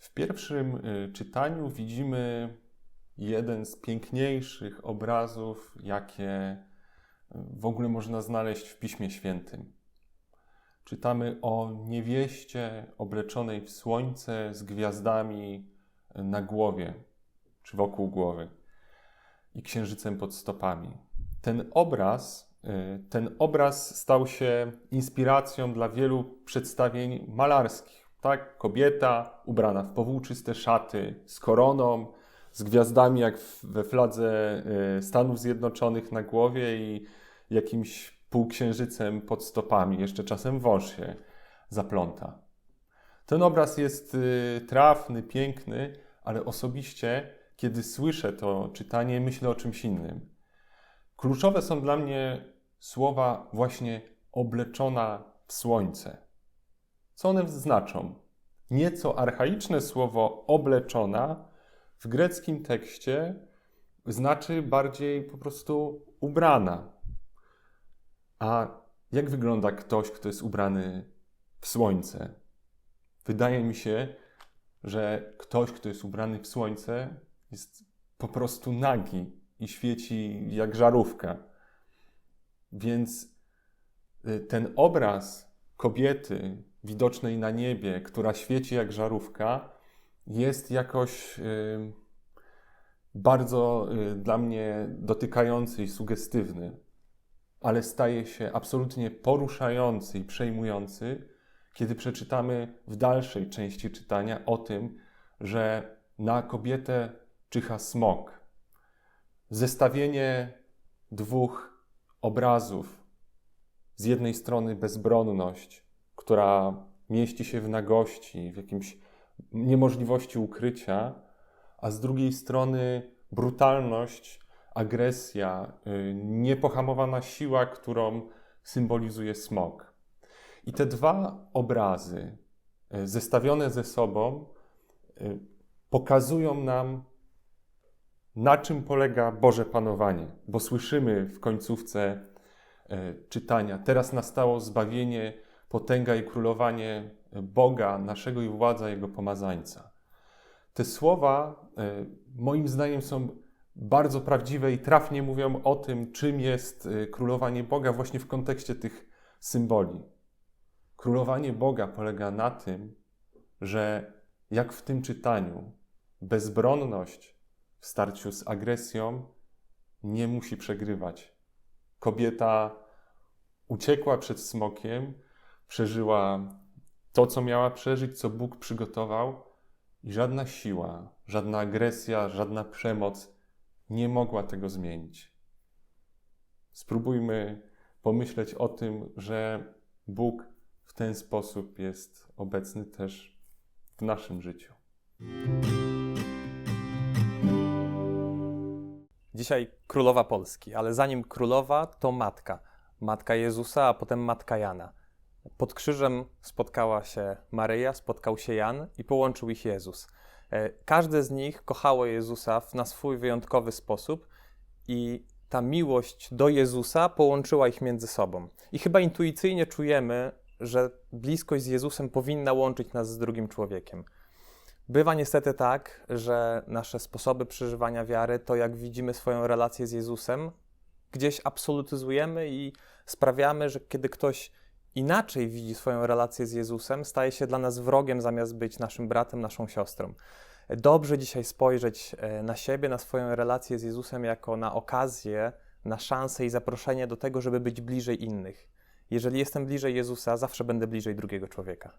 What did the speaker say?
W pierwszym y, czytaniu widzimy jeden z piękniejszych obrazów, jakie y, w ogóle można znaleźć w Piśmie Świętym. Czytamy o niewieście obleczonej w słońce z gwiazdami y, na głowie czy wokół głowy i księżycem pod stopami. Ten obraz, ten obraz stał się inspiracją dla wielu przedstawień malarskich tak? Kobieta ubrana w powłóczyste szaty, z koroną, z gwiazdami jak we fladze y, Stanów Zjednoczonych na głowie i jakimś półksiężycem pod stopami. Jeszcze czasem wąż się zapląta. Ten obraz jest y, trafny, piękny, ale osobiście, kiedy słyszę to czytanie, myślę o czymś innym. Kluczowe są dla mnie słowa właśnie obleczona w słońce. Co one znaczą? Nieco archaiczne słowo obleczona w greckim tekście znaczy bardziej po prostu ubrana. A jak wygląda ktoś, kto jest ubrany w słońce? Wydaje mi się, że ktoś, kto jest ubrany w słońce, jest po prostu nagi i świeci jak żarówka. Więc y, ten obraz kobiety widocznej na niebie, która świeci jak żarówka, jest jakoś bardzo y, dla mnie dotykający i sugestywny, ale staje się absolutnie poruszający i przejmujący, kiedy przeczytamy w dalszej części czytania o tym, że na kobietę czyha smok. Zestawienie dwóch obrazów. Z jednej strony bezbronność, która mieści się w nagości, w jakimś niemożliwości ukrycia, a z drugiej strony brutalność, agresja, y, niepohamowana siła, którą symbolizuje smok. I te dwa obrazy, y, zestawione ze sobą, y, pokazują nam, na czym polega Boże panowanie, bo słyszymy w końcówce czytania: Teraz nastało zbawienie potęga i królowanie Boga, naszego i władza Jego pomazańca. Te słowa, e, moim zdaniem, są bardzo prawdziwe i trafnie mówią o tym, czym jest e, królowanie Boga, właśnie w kontekście tych symboli. Królowanie Boga polega na tym, że jak w tym czytaniu, bezbronność w starciu z agresją nie musi przegrywać. Kobieta uciekła przed smokiem, przeżyła to, co miała przeżyć, co Bóg przygotował, i żadna siła, żadna agresja, żadna przemoc nie mogła tego zmienić. Spróbujmy pomyśleć o tym, że Bóg w ten sposób jest obecny też w naszym życiu. Dzisiaj królowa Polski, ale zanim królowa, to matka. Matka Jezusa, a potem matka Jana. Pod krzyżem spotkała się Maryja, spotkał się Jan i połączył ich Jezus. E, każde z nich kochało Jezusa na swój wyjątkowy sposób i ta miłość do Jezusa połączyła ich między sobą. I chyba intuicyjnie czujemy, że bliskość z Jezusem powinna łączyć nas z drugim człowiekiem. Bywa niestety tak, że nasze sposoby przeżywania wiary, to jak widzimy swoją relację z Jezusem, gdzieś absolutyzujemy i sprawiamy, że kiedy ktoś inaczej widzi swoją relację z Jezusem, staje się dla nas wrogiem zamiast być naszym bratem, naszą siostrą. Dobrze dzisiaj spojrzeć e, na siebie, na swoją relację z Jezusem jako na okazję, na szansę i zaproszenie do tego, żeby być bliżej innych. Jeżeli jestem bliżej Jezusa, zawsze będę bliżej drugiego człowieka.